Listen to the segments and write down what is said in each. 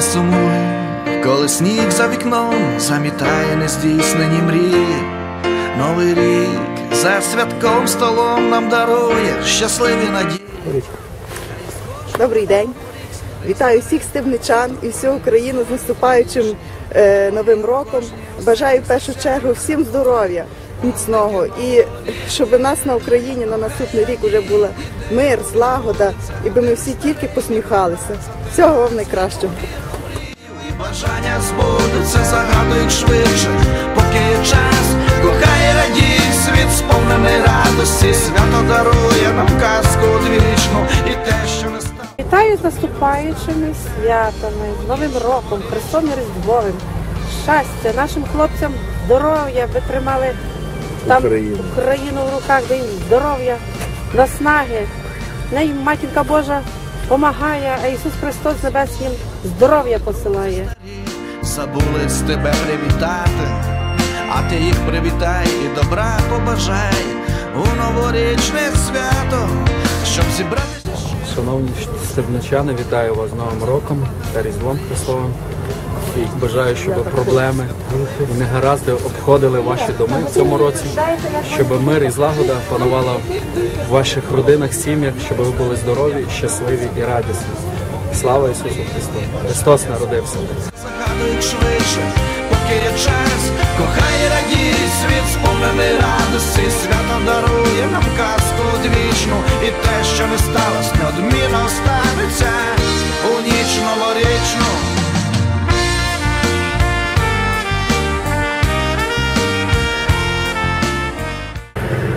не сумуй, коли сніг за вікном замітає нездійснені мрії. Новий рік за святком столом нам дарує щасливі надії. Добрий день. Вітаю всіх стебничан і всю Україну з наступаючим е, новим роком. Бажаю в першу чергу всім здоров'я міцного і щоб у нас на Україні на наступний рік вже була мир, злагода, і би ми всі тільки посміхалися. Всього вам найкращого. Бажання збудуться, загадують швидше, поки є час, кохай і радій, світ сповнений радості, свято дарує нам казку одвічну і те, що не стане. Вітаю з наступаючими святами, з Новим роком, Христом і Різдвовим, щастя, нашим хлопцям здоров'я, ви тримали там Україну, в руках, дай їм здоров'я, наснаги. Неї матінка Божа помагає, а Ісус Христос з небес їм здоров'я посилає. Забули з тебе привітати, а ти їх привітай і добра побажай у новорічне свято, щоб зібрати. Шановні стебничани, вітаю вас з Новим роком та Різдвом Христовим. І бажаю, щоб проблеми і негаразди обходили ваші доми в цьому році, щоб мир і злагода панувала в ваших родинах, сім'ях, щоб ви були здорові, щасливі і радісні. Слава Ісусу Христу! Христос народився! загадують швидше, поки є час, кохай радій, світ сповнений радості, свято дарує нам казку одвічну, і те, що не сталося, неодмінно станеться у ніч новорічну.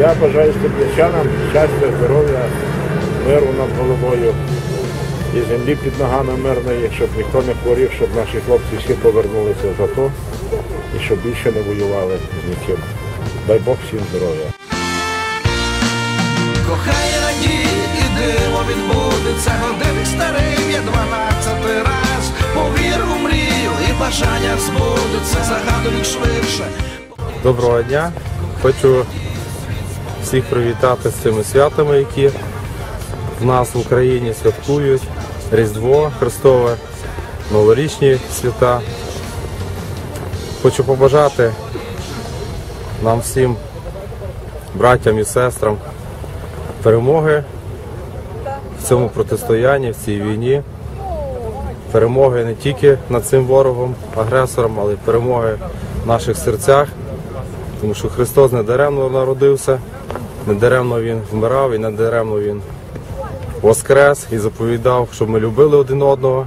Я бажаю степлячанам щастя, здоров'я, миру над головою і землі під ногами мирної, щоб ніхто не хворів, щоб наші хлопці всі повернулися з АТО і щоб більше не воювали з нічим. Дай Бог всім здоров'я. Кохай і радій, і диво відбудеться, годинник старий є дванадцятий раз. Повір у мрію, і бажання збудуться, загадують швидше. Доброго дня. Хочу всіх привітати з цими святами, які в нас в Україні святкують. Різдво Христове, новорічні свята. Хочу побажати нам всім, братям і сестрам, перемоги в цьому протистоянні, в цій війні. Перемоги не тільки над цим ворогом, агресором, але й перемоги в наших серцях. Тому що Христос не даремно народився, не даремно Він вмирав і не даремно Він воскрес і заповідав, щоб ми любили один одного.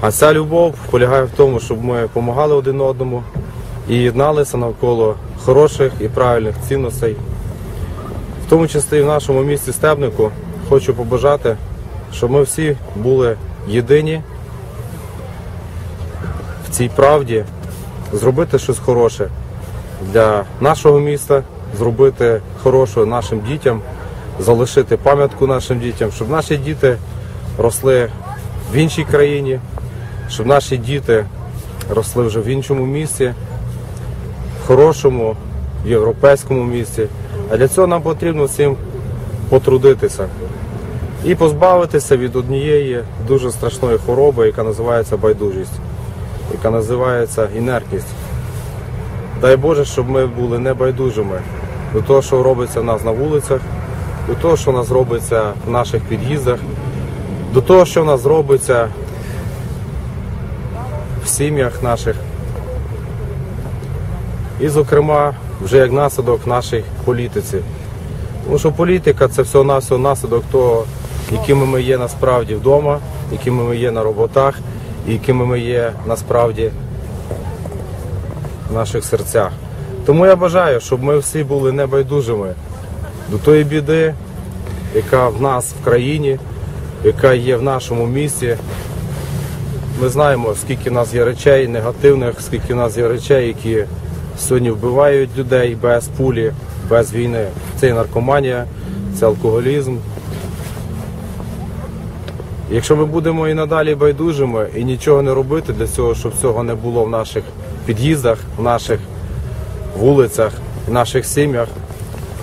А ця любов полягає в тому, щоб ми допомагали один одному і єдналися навколо хороших і правильних цінностей. В тому числі в нашому місті Стебнику хочу побажати, щоб ми всі були єдині в цій правді, зробити щось хороше для нашого міста, зробити хороше нашим дітям, залишити пам'ятку нашим дітям, щоб наші діти росли в іншій країні, щоб наші діти росли вже в іншому місці, в хорошому, європейському місці. А для цього нам потрібно всім потрудитися і позбавитися від однієї дуже страшної хвороби, яка називається байдужість, яка називається інертність. Дай Боже, щоб ми були небайдужими до того, що робиться в нас на вулицях, до того, що в нас робиться в наших під'їздах, до того, що в нас робиться в сім'ях наших. І, зокрема, вже як наслідок нашій політиці. Тому що політика це всього-навсього наслідок того, якими ми є насправді вдома, якими ми є на роботах, якими ми є насправді в наших серцях. Тому я бажаю, щоб ми всі були небайдужими до тої біди, яка в нас в країні, яка є в нашому місті. Ми знаємо, скільки в нас є речей негативних, скільки в нас є речей, які сьогодні вбивають людей без пулі, без війни. Це і наркоманія, це алкоголізм. Якщо ми будемо і надалі байдужими і нічого не робити для цього, щоб цього не було в наших під'їздах, в наших вулицях, в наших сім'ях,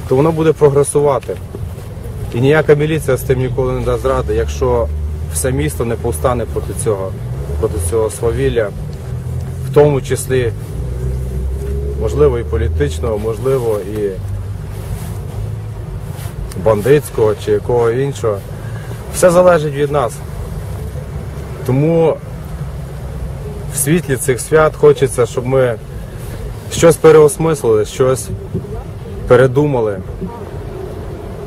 то воно буде прогресувати. І ніяка міліція з тим ніколи не дасть ради, якщо все місто не повстане проти цього. проти цього свавілля, в тому числі, можливо, і політичного, можливо, і бандитського чи якого іншого. Все залежить від нас. Тому в світлі цих свят хочеться, щоб ми щось переосмислили, щось передумали.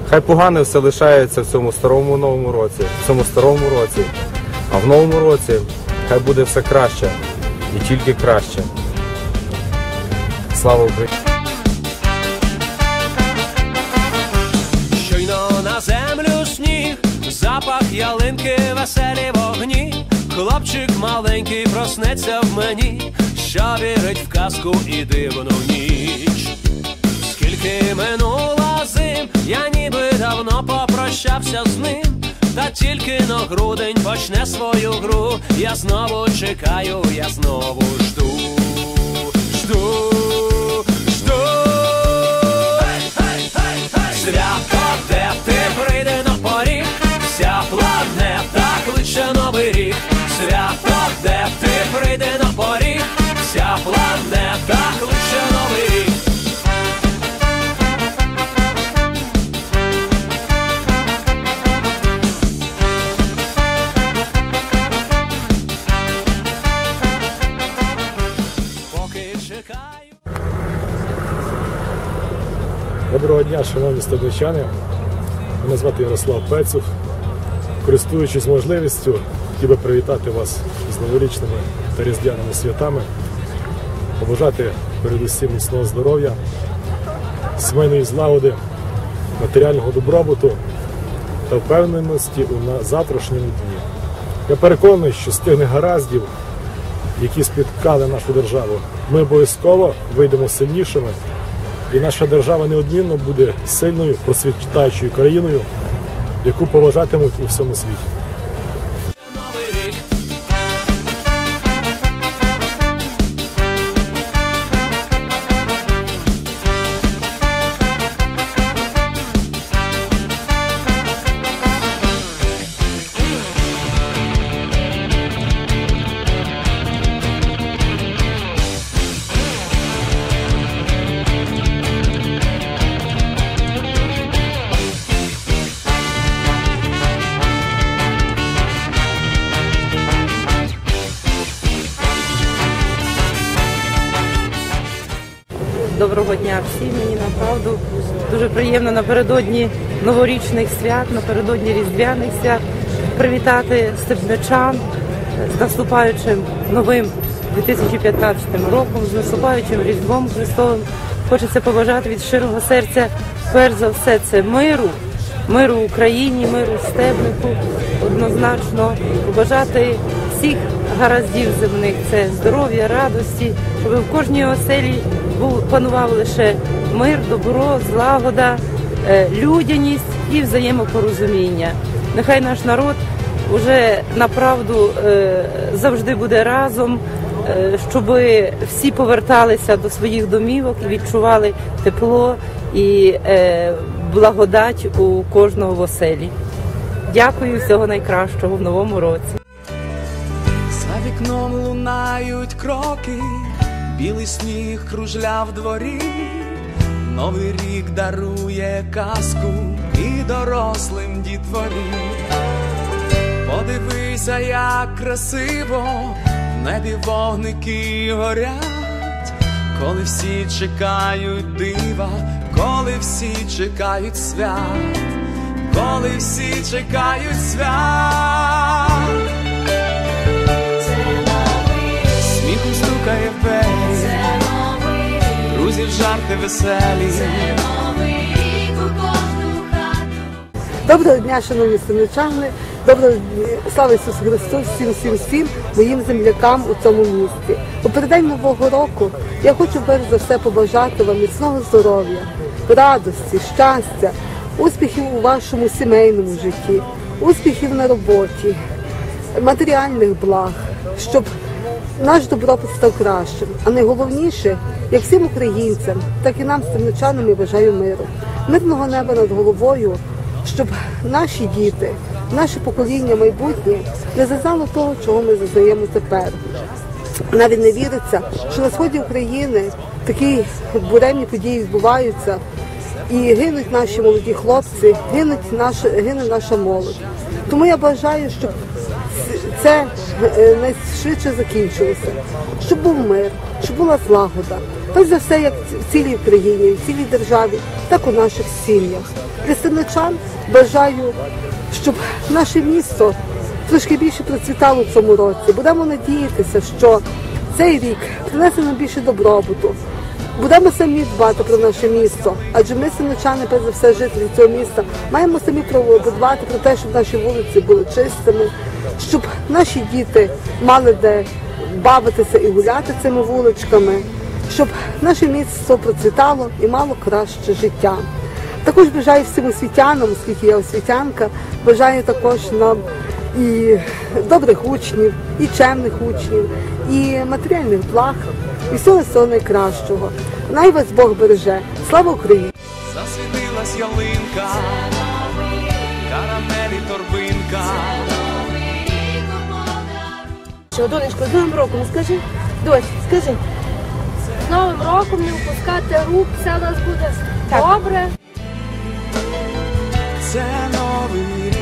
Хай погане все лишається в цьому старому новому році, в цьому старому році, а в новому році хай буде все краще і тільки краще. Слава Україні! Щойно на землю сніг, запах ялинки, веселі вогні. Хлопчик маленький проснеться в мені, що вірить в казку і дивну ніч. Скільки минуло зим, я ніби давно попрощався з ним. Та тільки на грудень почне свою гру. Я знову чекаю, я знову жду, жду, жду. Свято, де ти прийде кличе новий рік. Свято, де ти прийде на поріг, вся планета кличе новий рік. Доброго дня, шановні стадничани. Мене звати Ярослав Пецюх. Користуючись можливістю, хотів би привітати вас з новорічними та різдвяними святами, побажати передусім міцного здоров'я, сімейної злагоди, матеріального добробуту та впевненості у завтрашньому дні. Я переконаний, що з тих негараздів, які спіткали нашу державу, ми обов'язково вийдемо сильнішими і наша держава неодмінно буде сильною, процвітаючою країною, яку поважатимуть у всьому світі. Доброго дня всім. Мені направду дуже приємно напередодні новорічних свят, напередодні різдвяних свят привітати степничан з наступаючим новим 2015 роком, з наступаючим Різдвом Христовим. Хочеться побажати від щирого серця, перш за все, це миру, миру Україні, миру стебнику, однозначно побажати всіх гараздів земних, це здоров'я, радості, щоб в кожній оселі був панував лише мир, добро, злагода, е, людяність і взаємопорозуміння. Нехай наш народ уже направду е, завжди буде разом, е, щоб всі поверталися до своїх домівок і відчували тепло і благодать у кожного в оселі. Дякую всього найкращого в новому році. За вікном лунають кроки, білий сніг кружля в дворі, Новий рік дарує казку і дорослим дітворі. Подивися, як красиво в небі вогники горять, коли всі чекають дива, коли всі чекають свят, коли всі чекають свят. Жарти веселі. Доброго дня, шановні синичани, доброго дня, слава Ісусу Христу, всім, всім, всім моїм землякам у цьому місті. У переддень Нового року я хочу перш за все побажати вам міцного здоров'я, радості, щастя, успіхів у вашому сімейному житті, успіхів на роботі, матеріальних благ, щоб наш добробут став кращим. А найголовніше, як всім українцям, так і нам, стемничанам, я бажаю миру, мирного неба над головою, щоб наші діти наше покоління майбутнє не зазнало того, чого ми зазнаємо тепер. Навіть не віриться, що на сході України такі буремні події відбуваються, і гинуть наші молоді хлопці, гинуть наша, гине наша молодь. Тому я бажаю, щоб це е, найшвидше закінчилося, щоб був мир, щоб була злагода. Перш за все, як в цілій Україні, в цілій державі, так у наших сім'ях. Для стерничан бажаю, щоб наше місто трошки більше процвітало в цьому році. Будемо надіятися, що цей рік принесе нам більше добробуту. Будемо самі дбати про наше місто, адже ми, синочани, перш за все, жителі цього міста, маємо самі подбати про те, щоб наші вулиці були чистими, щоб наші діти мали де бавитися і гуляти цими вуличками, щоб наше місто процвітало і мало краще життя. Також бажаю всім освітянам, оскільки я освітянка, бажаю також нам і добрих учнів, і чемних учнів, і матеріальних благ, і всього всього найкращого. Най вас Бог береже. Слава Україні! Засвітилась ялинка, Що, донечко, з Новим роком скажи. Дочь, скажи. З Новим роком не впускати рук, все у нас буде добре. Це новий